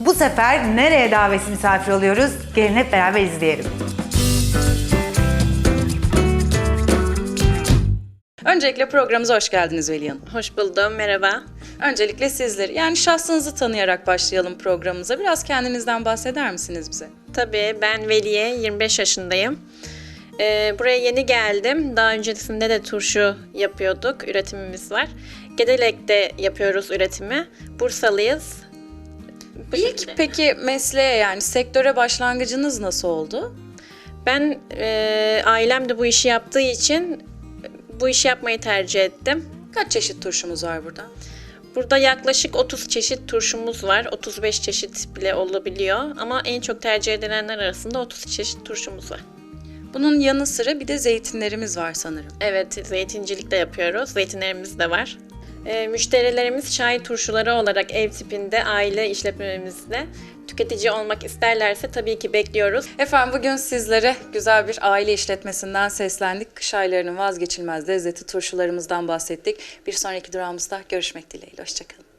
Bu sefer nereye davetsiz misafir oluyoruz? Gelin hep beraber izleyelim. Öncelikle programımıza hoş geldiniz Veli Hanım. Hoş buldum, merhaba. Öncelikle sizleri, yani şahsınızı tanıyarak başlayalım programımıza. Biraz kendinizden bahseder misiniz bize? Tabii ben Veliye, 25 yaşındayım. Ee, buraya yeni geldim. Daha öncesinde de turşu yapıyorduk, üretimimiz var. Gedelek'te yapıyoruz üretimi. Bursalıyız. Bu İlk şekilde. peki mesleğe yani sektöre başlangıcınız nasıl oldu? Ben e, ailem de bu işi yaptığı için bu işi yapmayı tercih ettim. Kaç çeşit turşumuz var burada? Burada yaklaşık 30 çeşit turşumuz var. 35 çeşit bile olabiliyor. Ama en çok tercih edilenler arasında 30 çeşit turşumuz var. Bunun yanı sıra bir de zeytinlerimiz var sanırım. Evet, zeytincilik de yapıyoruz. Zeytinlerimiz de var. Ee, müşterilerimiz çay turşuları olarak ev tipinde aile işletmemizde tüketici olmak isterlerse tabii ki bekliyoruz. Efendim bugün sizlere güzel bir aile işletmesinden seslendik. Kış aylarının vazgeçilmez lezzeti turşularımızdan bahsettik. Bir sonraki durağımızda görüşmek dileğiyle. Hoşçakalın.